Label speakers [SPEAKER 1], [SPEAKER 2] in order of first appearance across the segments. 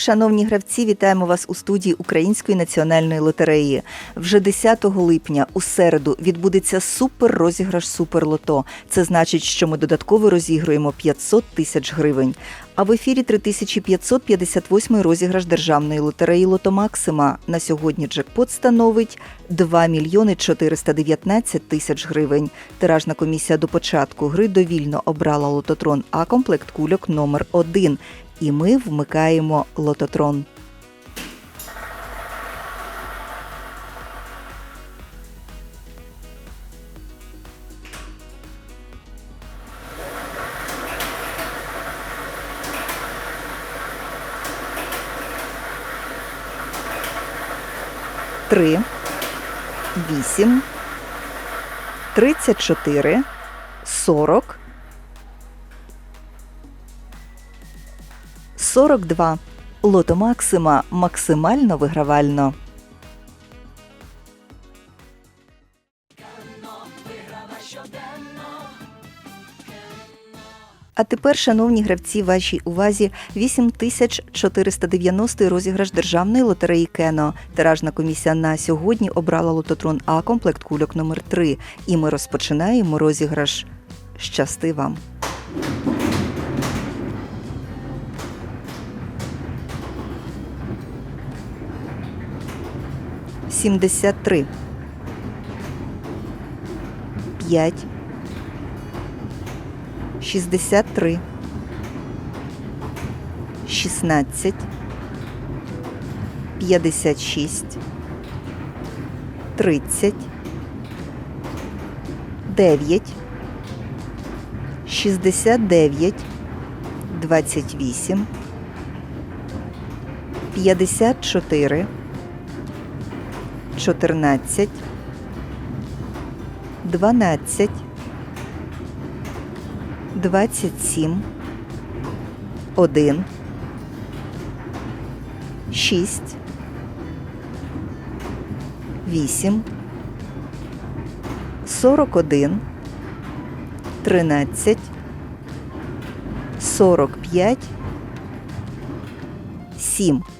[SPEAKER 1] Шановні гравці, вітаємо вас у студії Української національної лотереї. Вже 10 липня у середу відбудеться супер розіграш Суперлото. Це значить, що ми додатково розігруємо 500 тисяч гривень. А в ефірі 3558 розіграш державної лотереї Лото Максима. На сьогодні джекпот становить 2 мільйони 419 тисяч гривень. Тиражна комісія до початку гри довільно обрала лототрон А комплект кульок номер 1 І ми вмикаємо лототрон. Три, вісім, тридцять чотири, сорок, сорок два. Лото Максима максимально вигравально. А тепер, шановні гравці, вашій увазі 8490 розіграш державної лотереї Кено. Тиражна комісія на сьогодні обрала лототрон А комплект кульок номер 3 І ми розпочинаємо розіграш. Щасти вам! Сімдесят три. П'ять. 63 16 56 30 9 69 28 54 14 12 27 1 6 8 41 13 45 7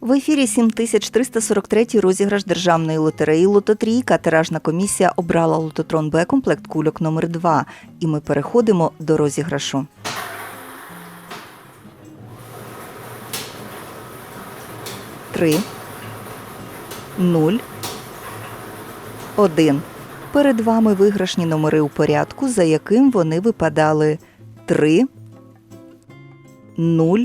[SPEAKER 1] В ефірі 7343 розіграш державної лотереї Лототрійка. Тиражна комісія обрала лототрон Б комплект кульок номер 2 І ми переходимо до розіграшу. Три. Нуль. Один. Перед вами виграшні номери у порядку, за яким вони випадали. Три. Нуль.